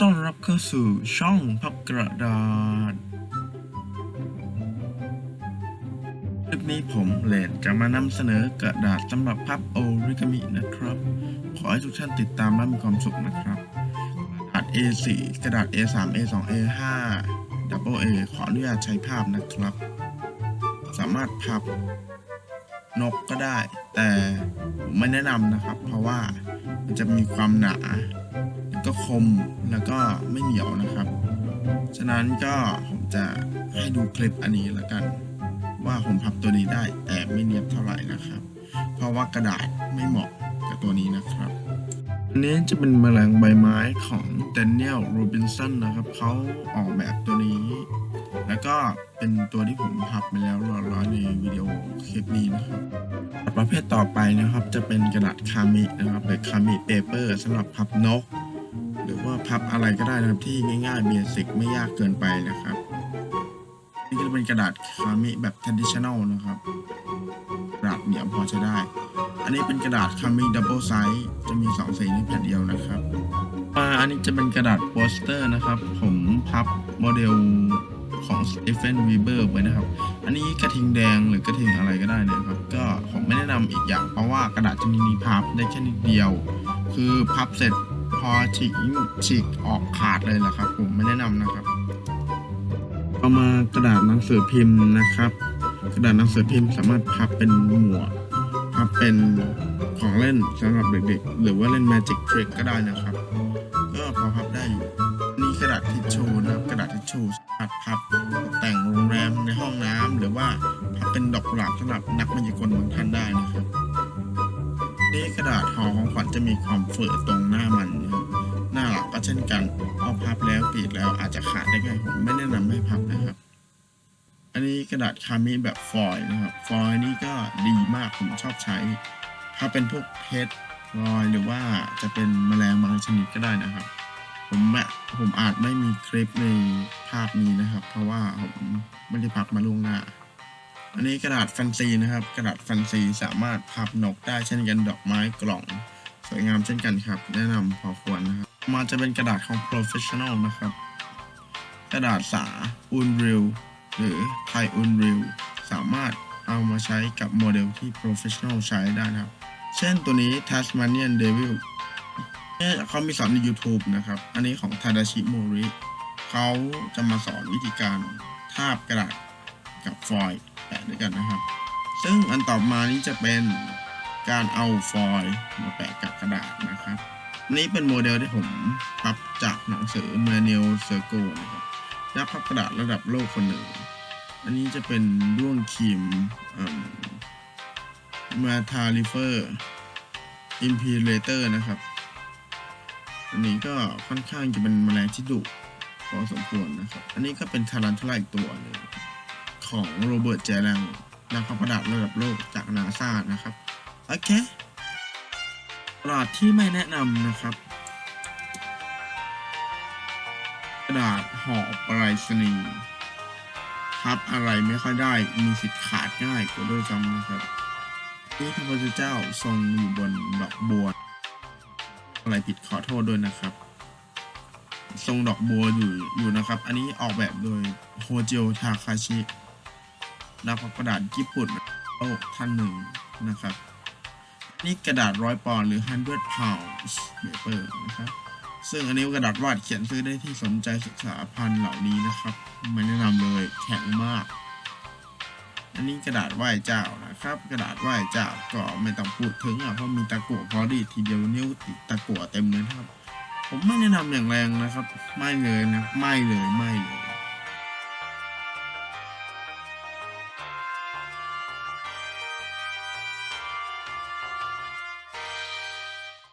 ต้อนรับเข้าสู่ช่องพับกระดาษคลิปนี้ผมเลนจะมานำเสนอกระดาษสำหรับพับโอริกามินะครับ ขอให้ทุกท่านติดตามและมีความสุขนะครับ กระดาษ A4 กระดาษ A3 A2 A5 Double A ขออนุญาตใช้ภาพนะครับ สามารถพับนกก็ได้ แต่ผมไม่แนะนำนะครับ เพราะว่ามันจะมีความหนา ก็คมแล้วก็ไม่เหนียวนะครับ ฉะนั้นก็ผมจะให้ดูคลิปอันนี้แล้วกัน ว่าผมพับตัวนี้ได้แต่ไม่เนียบเท่าไหร่นะครับ เพราะว่ากระดาษไม่เหมาะกับตัวนี้นะครับอันนี้จะเป็นแมลงใบไม้ของแดเนียลโรบินสันนะครับเขาออกแบบตัวนี้ แล้วก็เป็นตัวที่ผมพับไปแล้วร้อยๆในวิดีโอคลิปนี้นะครับประเภทต่อไปนะครับจะเป็นกระดาษคามินะครับหรือคามิเปเปอร์สำหรับพับนก หรือว่าพับอะไรก็ได้นะครับที่ง่ายๆเบสิกไม่ยากเกินไปนะครับนี่ก็จะเป็นกระดาษคามิแบบ traditional นะครับกระดาษเหนียวพอใช้ได้ อันนี้เป็นกระดาษคามิดับเบิลไซส์จะมี2สีในแผ่นเดียวนะครับมาอันนี้จะเป็นกระดาษโปสเตอร์นะครับ ผมพับโมเดลของ Stephen Weber ไว้นะครับ อันนี้กระทิงแดงหรือกระทิงอะไรก็ได้นะครับ ก็ผมไม่แนะนำอีกอย่างเพราะว่ากระดาษชนิดนี้พับได้แค่นิดเดียว คือพับเสร็จ อฉีกฉีกออกขาดเลยแหละครับ ผมไม่แนะนำนะครับ เอามากระดาษหนังสือพิมพ์นะครับ กระดาษหนังสือพิมพ์สามารถพับเป็นหมวกพับเป็นของเล่นสำหรับเด็กๆ หรือว่าเล่น Magic Trick ก็ได้นะครับก็พอพับได้อยู่นี่กระดาษทิชชูนะครับกระดาษทิชชูสามารถพับตกแต่งโรงแรมในห้องน้ำหรือว่าพับเป็นดอกกุหลาบสำหรับนักมายากลบางท่านได้นะครับนี่กระดาษห่อของขวัญจะมีความเฟื่อตรงหน้ามัน เช่นกันพอพับแล้วปิดแล้วอาจจะขาดได้ง่ายผมไม่แนะนำให้พับนะครับ อันนี้กระดาษคามิแบบฟอยล์นะครับฟอยล์นี่ก็ดีมากผมชอบใช้ ถ้าเป็นพวกเพชรรอยหรือว่าจะเป็นแมลงบางชนิดก็ได้นะครับ ผมผมอาจไม่มีคลิปในภาพนี้นะครับ เพราะว่าผมไม่ได้พับมาล่วงหน้าอันนี้กระดาษแฟนซีนะครับ กระดาษแฟนซีสามารถพับนกได้เช่นกันดอกไม้กล่อง สวยงามเช่นกันครับ แนะนำพอควรนะครับ มาจะเป็นกระดาษของ professional นะครับ กระดาษสาอุนริลหรือไทอุนริลสามารถเอามาใช้กับโมเดลที่ professional ใช้ได้นะครับ เช่นตัวนี้ Tasmanian Devil เนี่ยเขามีสอนใน YouTube นะครับ อันนี้ของทาดาชิโมริเขาจะมาสอนวิธีการทาบกระดาษกับฟอยล์แปะด้วยกันนะครับ ซึ่งอันต่อมานี้จะเป็นการเอาฟอยล์มาแปะกับกระดาษนะครับ นี่เป็นโมเดลที่ผมพับจากหนังสือ m a n u a l Circle นะครับนักพับกระดาษระดับโลกคนหนึ่ง อันนี้จะเป็นด้วงครีมมาทาลิเฟอร์อิมพีเรเตอร์นะครับ อันนี้ก็ค่อนข้างจะเป็นแมลงที่ดุพอสมควรนะครับ อันนี้ก็เป็นทารันทลาอีกตัวหนึงของโรเบิร์ตเจรังนักพับกระดาษระดับโลกจากนาซานะครับ โอเค กระดาษที่ไม่แนะนำนะครับ กระดาษห่อไปรษณีย์พับอะไรไม่ค่อยได้มีสิทธิ์ขาดง่ายกว่าด้วยซ้ำนะครับนี่พระพุทธเจ้าทรงอยู่บนดอกบัว อะไรผิดขอโทษด้วยนะครับ ทรงดอกบัวอยู่อยู่นะครับ อันนี้ออกแบบโดยโฮเจิโอทาคาชินักพับกระดาษญี่ปุ่นโลกท่านหนึ่งนะครับ นี่กระดาษร้อยปอนด์หรือ 100 pounds paper นะครับ ซึ่งอันนี้กระดาษวาดเขียนซื้อได้ที่สนใจศึกษาพันเหล่านี้นะครับไม่แนะนำเลยแข็งมาก อันนี้กระดาษไหว้เจ้านะครับ กระดาษไหว้เจ้าก็ไม่ต้องพูดถึงอะเพราะมีตะกั่วพอดีทีเดียวนิ้วติดตะกั่วเต็มเลยครับ ผมไม่แนะนำอย่างแรงนะครับ ไม่เลยนะ ไม่เลยไม่เลย